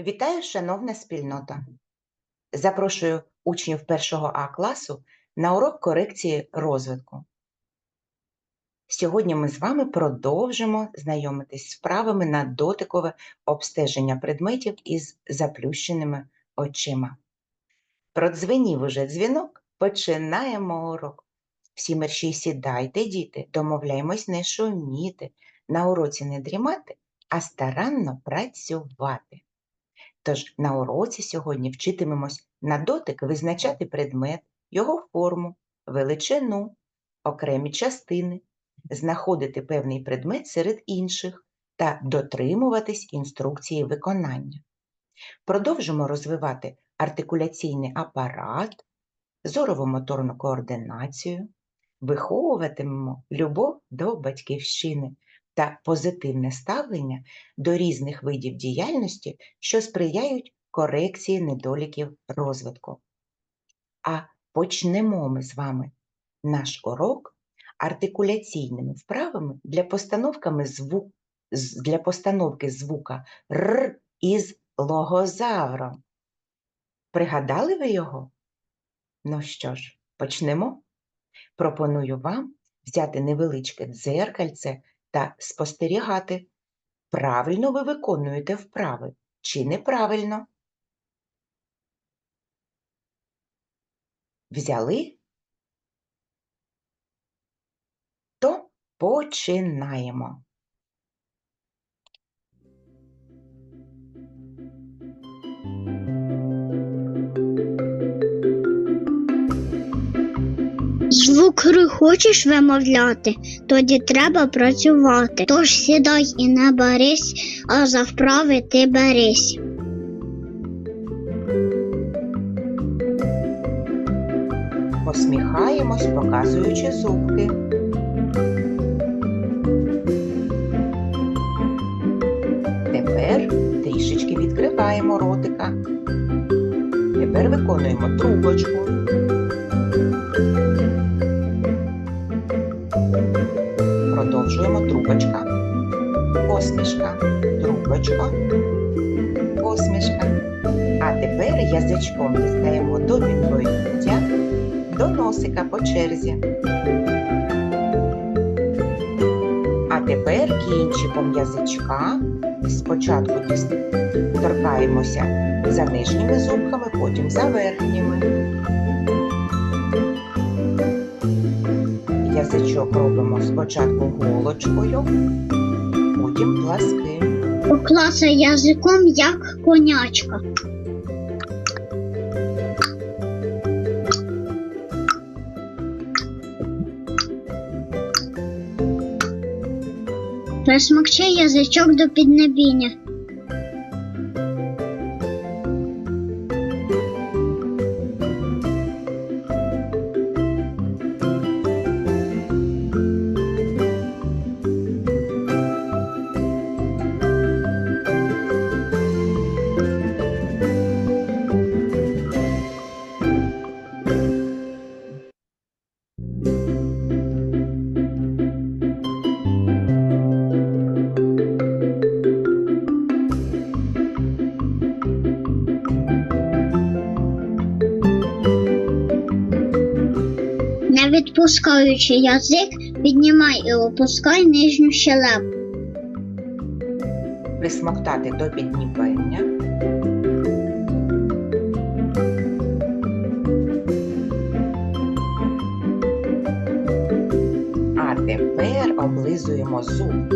Вітаю, шановна спільнота! Запрошую учнів першого А класу на урок корекції розвитку. Сьогодні ми з вами продовжимо знайомитись з вправами на дотикове обстеження предметів із заплющеними очима. Продзвенів уже дзвінок, починаємо урок. Всі мерщій сідайте, діти, домовляємось не шуміти, на уроці не дрімати, а старанно працювати. Тож на уроці сьогодні вчитимемось на дотик визначати предмет, його форму, величину, окремі частини, знаходити певний предмет серед інших та дотримуватись інструкції виконання. Продовжимо розвивати артикуляційний апарат, зорово-моторну координацію, виховуватимемо любов до батьківщини та позитивне ставлення до різних видів діяльності, що сприяють корекції недоліків розвитку. А почнемо ми з вами наш урок артикуляційними вправами для, постановками звук, для постановки звука Р із логозавром. Пригадали ви його? Ну що ж, почнемо. Пропоную вам взяти невеличке дзеркальце та спостерігати, правильно ви виконуєте вправи чи неправильно. Взяли? То починаємо. Звук Р хочеш вимовляти, тоді треба працювати. Тож сідай і не берись, а за вправи ти берись. Посміхаємось, показуючи зубки. Тепер трішечки відкриваємо ротика. Тепер виконуємо трубочку. Продовжуємо трубочка, посмішка, трубочка, посмішка. А тепер язичком дістаємо до підборіддя, до носика по черзі. А тепер кінчиком язичка спочатку торкаємося за нижніми зубками, потім за верхніми. Язичок робимо спочатку голочкою, потім пласким. Поклацай язиком, як конячка. Присмокчи язичок до піднебіння. Не відпускаючи язик, піднімай і опускай нижню щелепу. Присмоктати до піднімання. А тепер облизуємо зубки.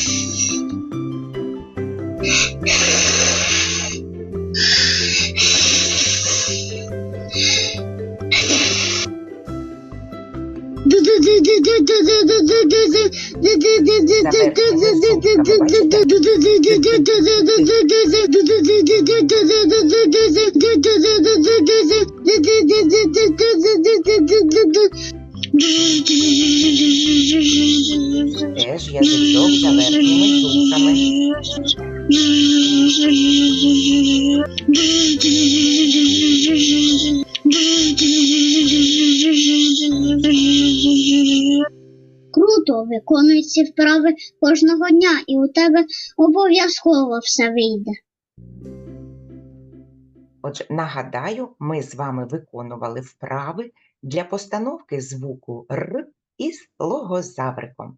哎，我今天晚上要加班。Виконуй ці вправи кожного дня, і у тебе обов'язково все вийде. Отже, нагадаю, ми з вами виконували вправи для постановки звуку Р із логозавриком.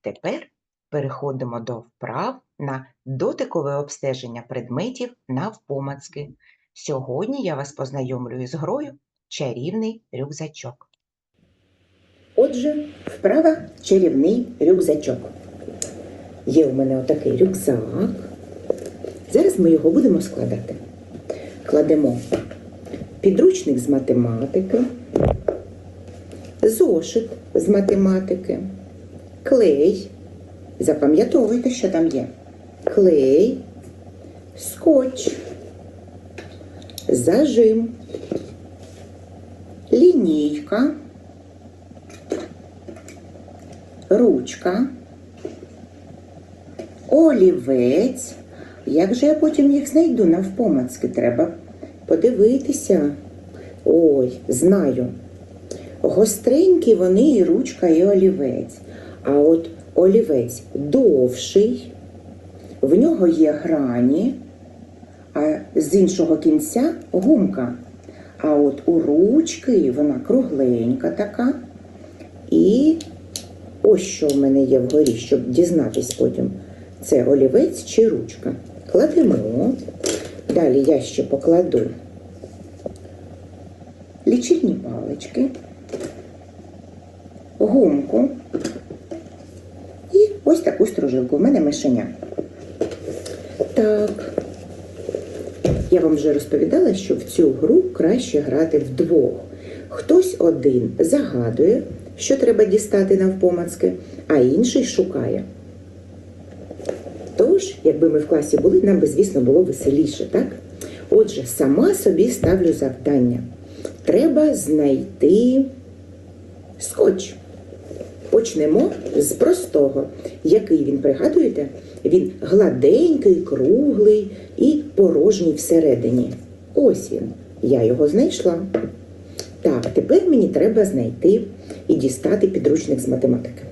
Тепер переходимо до вправ на дотикове обстеження предметів навпомацки. Сьогодні я вас познайомлю із грою чарівний рюкзачок. Отже, вправа чарівний рюкзачок. Є у мене отакий рюкзак. Зараз ми його будемо складати. Кладемо підручник з математики, зошит з математики, клей. Запам'ятовуйте, що там є. Клей, скотч, зажим, лінійка. Ручка, олівець. Як же я потім їх знайду навпомацки? Треба подивитися. Ой, знаю. Гостренькі вони і ручка, і олівець. А от олівець довший, в нього є грані, а з іншого кінця гумка. А от у ручки вона кругленька така. І Ось що в мене є вгорі, щоб дізнатись потім. Це олівець чи ручка. Кладемо. Далі я ще покладу лічильні палички, гумку і ось таку стружилку. У мене мишеня. Так. Я вам вже розповідала, що в цю гру краще грати вдвох. Хтось один загадує, що треба дістати навпомацки, а інший шукає. Тож, якби ми в класі були, нам би, звісно, було веселіше, так? Отже, сама собі ставлю завдання. Треба знайти скотч. Почнемо з простого. Який він, пригадуєте? Він гладенький, круглий і порожній всередині. Ось він. Я його знайшла. Так, тепер мені треба знайти і дістати підручник з математики.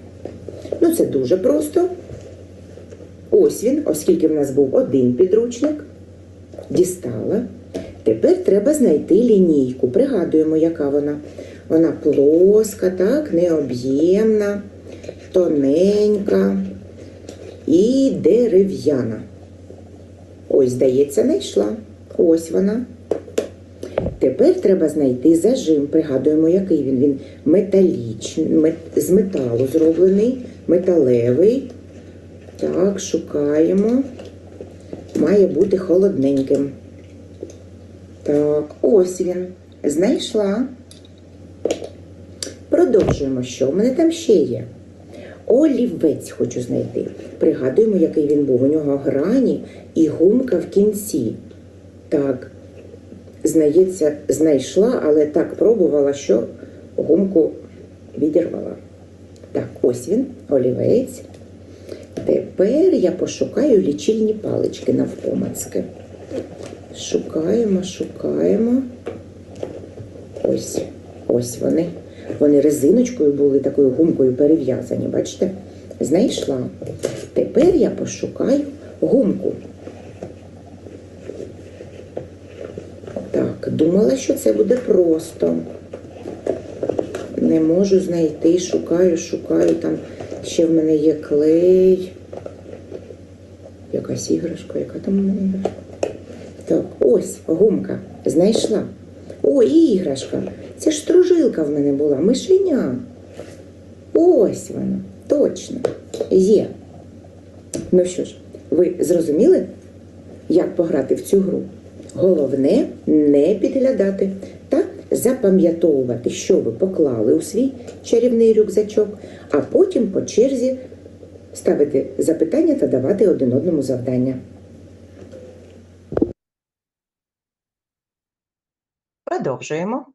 Ну, це дуже просто. Ось він, оскільки в нас був один підручник, дістала. Тепер треба знайти лінійку. Пригадуємо, яка вона. Вона плоска, так, необ'ємна, тоненька і дерев'яна. Ось, здається, знайшла. Ось вона. Тепер треба знайти зажим. Пригадуємо, який він. Він металічний, мет, з металу зроблений, металевий. Так, шукаємо. Має бути холодненьким. Так, ось він. Знайшла. Продовжуємо, що в мене там ще є. Олівець хочу знайти. Пригадуємо, який він був. У нього грані і гумка в кінці. Так, знається, знайшла, але так пробувала, що гумку відірвала. Так, ось він, олівець. Тепер я пошукаю лічильні палички навпомацки. Шукаємо, шукаємо. Ось, ось вони. Вони резиночкою були такою гумкою перев'язані, бачите? Знайшла. Тепер я пошукаю гумку. Так, думала, що це буде просто. Не можу знайти, шукаю, шукаю. Там ще в мене є клей. Якась іграшка, яка там у мене іграшка? Так, ось гумка. Знайшла. О, іграшка. Це ж стружилка в мене була, мишеня. Ось вона, точно. Є. Ну що ж, ви зрозуміли, як пограти в цю гру? Головне не підглядати та запам'ятовувати, що ви поклали у свій чарівний рюкзачок, а потім по черзі ставити запитання та давати один одному завдання. Продовжуємо.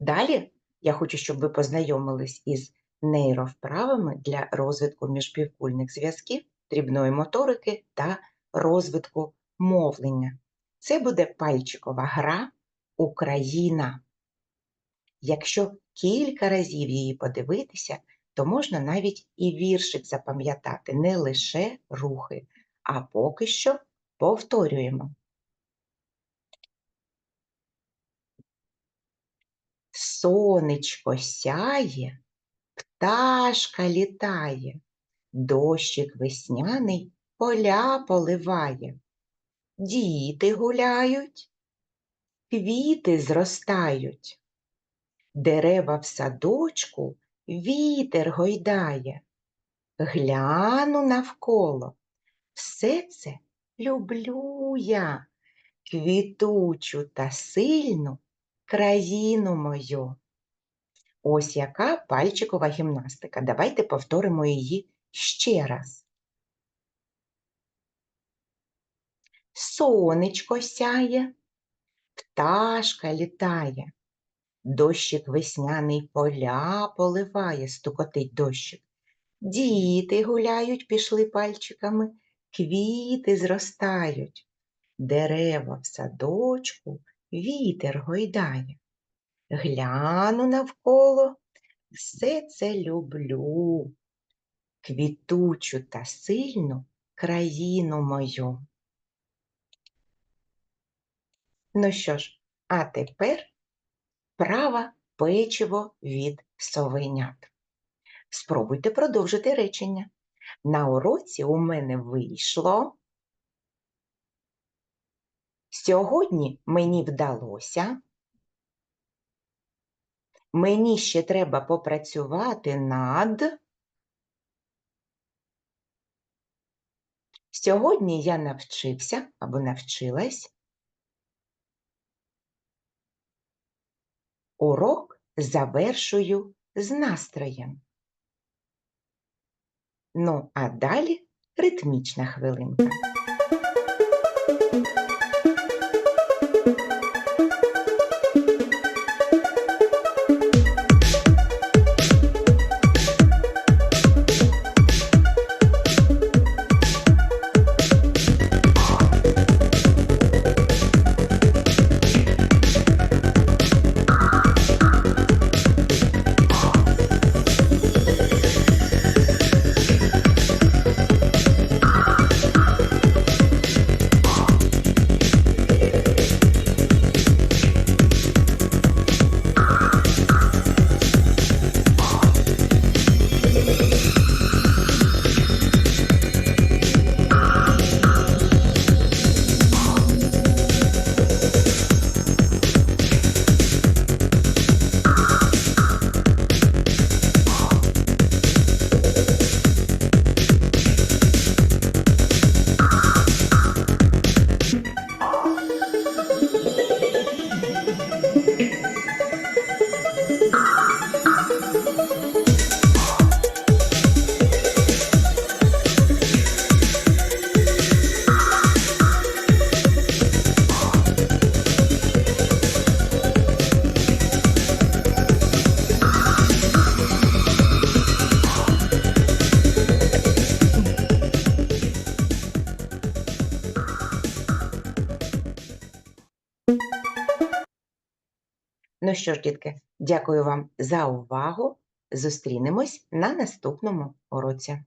Далі я хочу, щоб ви познайомились із нейровправами для розвитку міжпівкульних зв'язків, дрібної моторики та розвитку мовлення. Це буде пальчикова гра Україна. Якщо кілька разів її подивитися, то можна навіть і віршик запам'ятати, не лише рухи, а поки що повторюємо. Сонечко сяє, пташка літає, дощик весняний поля поливає. Діти гуляють, квіти зростають, дерева в садочку вітер гойдає. Гляну навколо, все це люблю я, квітучу та сильну країну мою. Ось яка пальчикова гімнастика. Давайте повторимо її ще раз. Сонечко сяє, пташка літає, дощик весняний поля поливає, стукотить дощик. Діти гуляють, пішли пальчиками, квіти зростають, дерева в садочку вітер гойдає. Гляну навколо, все це люблю, квітучу та сильну країну мою. Ну що ж, а тепер права печиво від совенят. Спробуйте продовжити речення. На уроці у мене вийшло. Сьогодні мені вдалося. Мені ще треба попрацювати над. Сьогодні я навчився або навчилась. Урок завершую з настроєм. Ну, а далі ритмічна хвилинка. Ну що ж, дітки, дякую вам за увагу. Зустрінемось на наступному уроці.